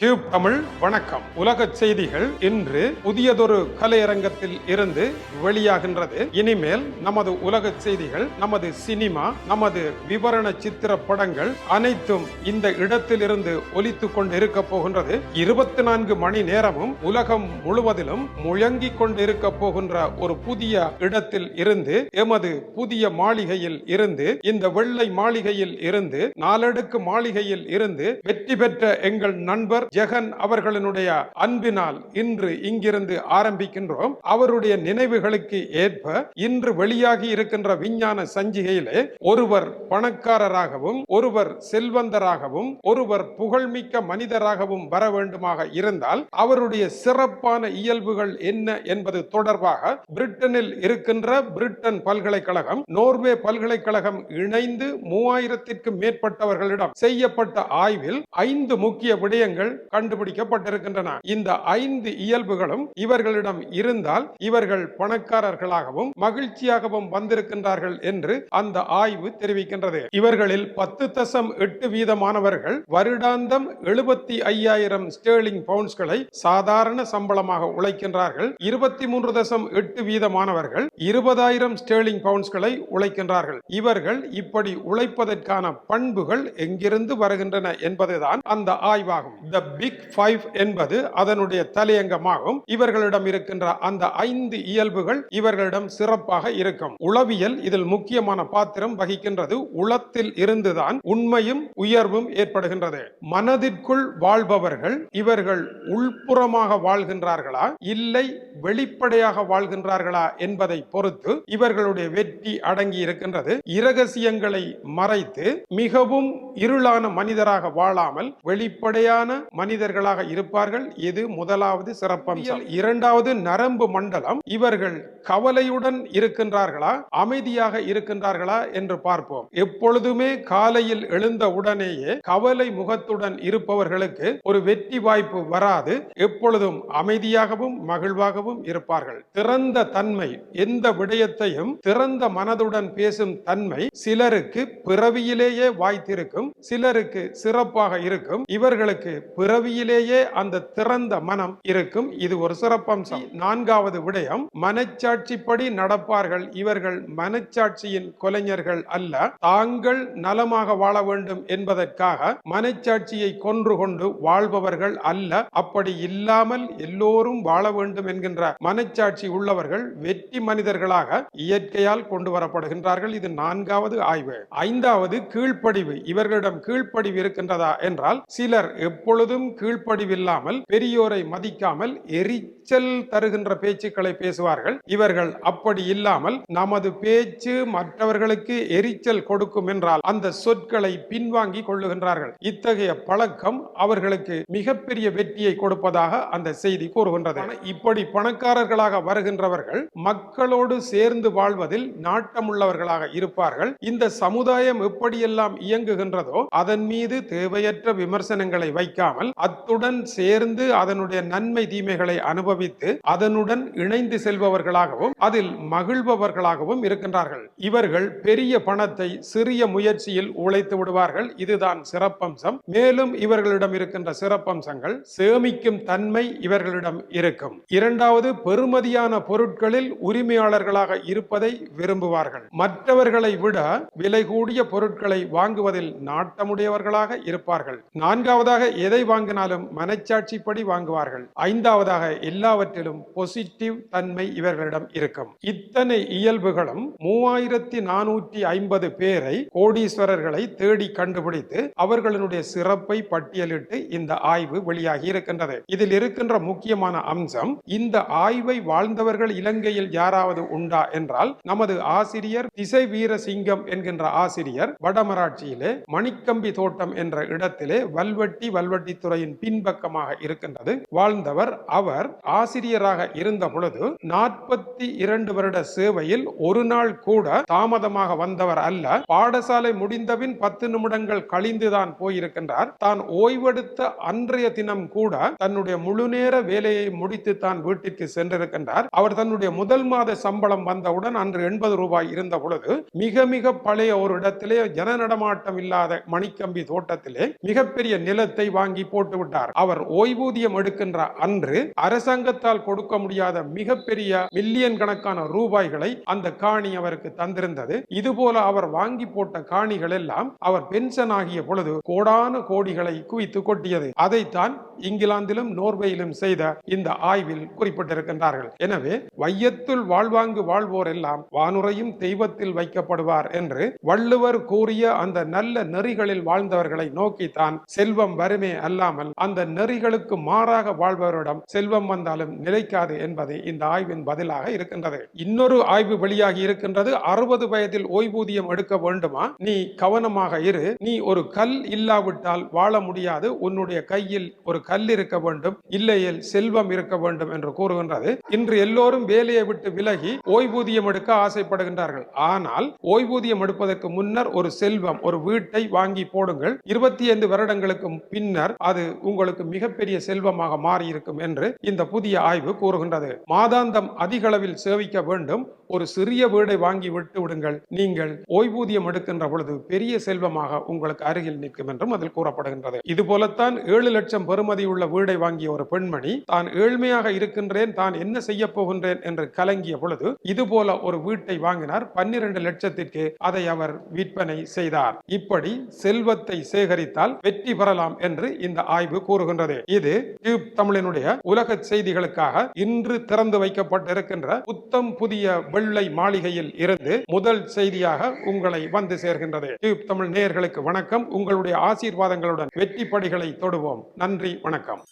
Tube Tamil வணக்கம். உலக செய்திகள் இன்று புதியதொரு கலையரங்கத்தில் இருந்து வெளியாகின்றது. இனிமேல் நமது உலக செய்திகள் நமது சினிமா நமது விவரண சித்திர படங்கள் அனைத்தும் இந்த இடத்திலிருந்து ஒலித்துக் கொண்டிருக்க போகின்றது. இருபத்தி நான்கு மணி நேரமும் உலகம் முழுவதிலும் முழங்கிக் கொண்டிருக்க போகின்ற ஒரு புதிய இடத்தில் இருந்து எமது புதிய மாளிகையில் இருந்து இந்த வெள்ளை மாளிகையில் இருந்து நாலடுக்கு மாளிகையில் இருந்து வெற்றி பெற்ற எங்கள் நண்பர் ஜெகன் அவர்களினுடைய அன்பினால் இன்று இங்கிருந்து ஆரம்பிக்கின்றோம். அவருடைய நினைவுகளுக்கு ஏற்ப இன்று வெளியாகி இருக்கின்ற விஞ்ஞான சஞ்சிகையிலே ஒருவர் பணக்காரராகவும் ஒருவர் செல்வந்தராகவும் ஒருவர் புகழ்மிக்க மனிதராகவும் வர வேண்டுமாக இருந்தால் அவருடைய சிறப்பான இயல்புகள் என்ன என்பது தொடர்பாக பிரிட்டனில் இருக்கின்ற பிரிட்டன் பல்கலைக்கழகம் நோர்வே பல்கலைக்கழகம் இணைந்து மூவாயிரத்திற்கும் மேற்பட்டவர்களிடம் செய்யப்பட்ட ஆய்வில் ஐந்து முக்கிய விடயங்கள் கண்டுபிடிக்கப்பட்டிருக்கின்றன. இந்த ஐந்து இயல்புகளும் இவர்களிடம் இருந்தால் இவர்கள் பணக்காரர்களாகவும் மகிழ்ச்சியாகவும் வந்திருக்கின்றார்கள் என்று அந்த ஆய்வு தெரிவிக்கின்றது. இவர்களில் பத்து தசம் எட்டு வீதமானவர்கள் வருடாந்தம் எழுபத்தி ஐயாயிரம் ஸ்டேர்லிங் பவுண்ட்ஸ்களை சாதாரண சம்பளமாக உழைக்கின்றார்கள். இருபத்தி மூன்று தசம் எட்டு வீதமானவர்கள் இருபதாயிரம் ஸ்டேர்லிங் பவுண்ட்ஸ்களை உழைக்கின்றார்கள். இவர்கள் இப்படி உழைப்பதற்கான பண்புகள் எங்கிருந்து வருகின்றன என்பதுதான் அந்த ஆய்வாகும். த பிக் ஃபைவ் என்பது அதனுடைய தலையங்கமாகும். இவர்களிடம் இருக்கின்ற அந்த ஐந்து இயல்புகள் இவர்களிடம் சிறப்பாக இருக்கும். உளவியல் இதில் முக்கியமான பாத்திரம் வகிக்கின்றது. உளத்தில் இருந்துதான் உண்மையும் உயர்வும் ஏற்படுகின்றது. மனதிற்குள் வாழ்பவர்கள் இவர்கள் உள்புறமாக வாழ்கின்றார்களா? இல்லை வெளிப்படையாக வாழ்கின்றார்களா என்பதை பொறுத்து இவர்களுடைய வெற்றி அடங்கி இருக்கின்றது. இரகசியங்களை மறைத்து மிகவும் இருளான மனிதராக வாழாமல் வெளிப்படையான மனிதர்களாக இருப்பார்கள். இது முதலாவது சிறப்பம்சம். இரண்டாவது நரம்பு மண்டலம். இவர்கள் கவலையுடன் இருக்கின்றார்களா? அமைதியாக இருக்கின்றார்களா? என்று பார்ப்போம். எப்பொழுதுமே காலையில் எழுந்த உடனேயே கவலை முகத்துடன் இருப்பவர்களுக்கு ஒரு வெற்றி வாய்ப்பு வராது. எப்பொழுதும் அமைதியாகவும் மகிழ்வாகவும் இருப்பார்கள். திறந்த தன்மை எந்த விடயத்தையும் திறந்த மனதுடன் பேசும் தன்மை சிலருக்கு பிறவியிலேயே வாய்த்திருக்கும் சிலருக்கு சிறப்பாக இருக்கும். இவர்களுக்கு பிறவியிலேயே அந்த திறந்த மனம் இருக்கும். இது ஒரு சிறப்பம்சம். நான்காவது விடயம் மனச்சாட்சிப்படி நடப்பார்கள். இவர்கள் மனச்சாட்சியின் கொலைஞர்கள் அல்ல. தாங்கள் நலமாக வாழ வேண்டும் என்பதற்காக மனச்சாட்சியை கொன்று கொண்டு வாழ்பவர்கள் அல்ல. அப்படி இல்லாமல் எல்லோரும் வாழ வேண்டும் என்கின்ற மனச்சாட்சி உள்ளவர்கள் வெற்றி மனிதர்களாக இயற்கையால் கொண்டு வரப்படுகின்றார்கள். இது நான்காவது ஆய்வு. ஐந்தாவது கீழ்ப்படிவு. இவர்களிடம் கீழ்ப்படிவு இருக்கின்றதா? என்றால் சிலர் எப்பொழுதும் கீழ்ப்படிவில்லாமல் பெரியோரை மதிக்காமல் எரிச்சல் தருகின்ற பேச்சுக்களை பேசுவார்கள். இவர்கள் அப்படி இல்லாமல் நமது பேச்சு மற்றவர்களுக்கு எரிச்சல் கொடுக்கும் என்றால் அந்த சொற்களை பின்வாங்கி கொள்ளுகின்றார்கள். இத்தகைய பழக்கம் அவர்களுக்கு மிகப்பெரிய வெற்றியை கொடுப்பதாக அந்த செய்தி கூறுகின்றது. இப்படி பணக்காரர்களாக வருகின்றவர்கள் மக்களோடு சேர்ந்து வாழ்வதில் நாட்டமுள்ளவர்களாக இருப்பார்கள். இந்த சமுதாயம் எப்படியெல்லாம் இயங்குகின்றதோ அதன் மீது தேவையற்ற விமர்சனங்களை வைக்காமல் அத்துடன் சேர்ந்து அதனுடைய நன்மை தீமைகளை அனுபவித்து அதனுடன் இணைந்து செல்பவர்களாகவும் அதில் மகிழ்பவர்களாகவும் இருக்கின்றார்கள். இவர்கள் பெரிய பணத்தை சிறிய முயற்சியில் உழைத்து விடுவார்கள். இதுதான் சிறப்பம்சம். மேலும் இவர்களிடம் இருக்கின்ற சிறப்பம்சங்கள் சேமிக்கும் தன்மை இவர்களிடம் இருக்கும். இரண்டாவது பெறுமதியான பொருட்களில் உரிமையாளர்களாக இருப்பதை விரும்புவார்கள். மற்றவர்களை விட விலை கூடிய பொருட்களை வாங்குவதில் நாட்டமுடையவர்களாக இருப்பார்கள். நான்காவதாக எதை வாங்கினாலும் மனச்சாட்சிப்படி வாங்குவார்கள். ஐந்தாவதாக எல்லாவற்றிலும் பொசிட்டிவ் தன்மை இவர்களிடம் இருக்கும். இத்தனை இயல்புகளும் மூவாயிரத்தி நானூற்றி ஐம்பது பேரை கோடீஸ்வரர்களை தேடி கண்டுபிடித்து அவர்களுடைய சிறப்பை பட்டியலிட்டு இந்த ஆய்வு வெளியாகி இருக்கின்றது. இதில் இருக்கின்ற முக்கியமான அம்சம் இந்த ஆய்வை வாழ்ந்தவர்கள் இலங்கையில் யாராவது உண்டா என்றால் நமது ஆசிரியர் திசை வீரசிங்கம் என்கின்ற ஆசிரியர் வடமராட்சியிலே மணிக்கம்பி தோட்டம் என்ற இடத்திலே வல்வெட்டி வல்வெட்டி துறையின் பின்பக்கமாக இருக்கின்றது. வாழ்ந்தவர் அவர் ஆசிரியராக இருந்த பொழுது நாற்பத்தி இரண்டு வருட சேவையில் ஒரு நாள் கூட தாமதமாக வந்தவர் அல்ல. பாடசாலை முடிந்தபின் பத்து நிமிடங்கள் கழிந்துதான் போயிருக்கின்றார். தான் ஓய்வெடுத்த அன்றைய தினம் கூட தன்னுடைய முழுநேர வேலையை முடித்து தான் வீட்டிற்கு சென்றிருக்கின்றார். அவர் தன்னுடைய முதல் மாத சம்பளம் வந்தவுடன் அன்று எண்பது ரூபாய் இருந்த பொழுது மிக மிக பழைய ஒரு இடத்திலே ஜன நடமாட்டம் இல்லாத மணிக்கம்பி தோட்டத்திலே மிகப்பெரிய நிலத்தை வாங்கி போட்டு விட்டார் அவர் ஓய்வூதியம் எடுக்கின்ற அன்று அரசாங்கத்தால் கொடுக்க முடியாத மிகப்பெரிய மில்லியன் கணக்கான ரூபாய்களை அந்த காணி அவருக்கு தந்திருந்தது. இதுபோல அவர் வாங்கி போட்ட காணிகள் எல்லாம் அவர் பென்ஷன் ஆகிய பொழுது கோடான கோடிகளை குவித்து கொட்டியது. அதைத்தான் இங்கிலாந்திலும் நோர்வேயிலும் செய்த இந்த ஆய்வில் குறிப்பிட்டிருக்கின்றார்கள். எனவே வையத்துள் வாழ்வாங்கு வாழ்வோர் எல்லாம் வானுரையும் தெய்வத்தில் வைக்கப்படுவார் என்று வள்ளுவர் கூறிய அந்த நல்ல நெறிகளில் வாழ்ந்தவர்களை நோக்கித்தான் செல்வம் வருமே அல்ல அல்லாமல் அந்த நெறிகளுக்கு மாறாக வாழ்பவரிடம் செல்வம் வந்தாலும் நிலைக்காது என்பது இந்த ஆய்வின் பதிலாக இருக்கின்றது. இன்னொரு ஆய்வு வெளியாகி இருக்கின்றது. அறுபது வயதில் ஓய்வூதியம் எடுக்க வேண்டுமா? நீ கவனமாக இரு. நீ ஒரு கல் இல்லாவிட்டால் வாழ முடியாது. உன்னுடைய கையில் ஒரு கல் இருக்க வேண்டும். இல்லையில் செல்வம் இருக்க வேண்டும் என்று கூறுகின்றது. இன்று எல்லோரும் வேலையை விட்டு விலகி ஓய்வூதியம் எடுக்க ஆசைப்படுகின்றார்கள். ஆனால் ஓய்வூதியம் எடுப்பதற்கு முன்னர் ஒரு செல்வம் ஒரு வீட்டை வாங்கி போடுங்கள். இருபத்தி ஐந்து வருடங்களுக்கு பின்னர் அது உங்களுக்கு மிகப்பெரிய செல்வமாக மாறி இருக்கும் என்று இந்த புதிய ஆய்வு கூறுகின்றது. மாதாந்தம் அதிக அளவில் சேவிக்க வேண்டும். ஒரு சிறிய வீடை வாங்கி விட்டு விடுங்கள். நீங்கள் ஓய்வூதியம் எடுக்கின்ற பொழுது பெரிய செல்வமாக உங்களுக்கு அருகில் நிற்கும் என்றும் அதில் கூறப்படுகின்றது. இது போலத்தான் ஏழு லட்சம் பெறுமதியுள்ள வீடை வாங்கிய ஒரு பெண்மணி தான் ஏழ்மையாக இருக்கின்றேன். தான் என்ன செய்ய போகின்றேன்? என்று கலங்கிய பொழுது இது போல ஒரு வீட்டை வாங்கினார். பன்னிரண்டு லட்சத்திற்கு அதை அவர் விற்பனை செய்தார். இப்படி செல்வத்தை சேகரித்தால் வெற்றி பெறலாம் என்று இந்த ஆய்வு கூறுகின்றது. இது டியூப் தமிழினுடைய உலக செய்திகளுக்காக இன்று திறந்து வைக்கப்பட்டிருக்கின்ற புத்தம் புதிய வெள்ளை மாளிகையில் இருந்து முதல் செய்தியாக உங்களை வந்து சேர்கின்றது. டியூப் தமிழ் நேயர்களுக்கு வணக்கம். உங்களுடைய ஆசீர்வாதங்களுடன் வெற்றி படிகளை தொடுவோம். நன்றி வணக்கம்.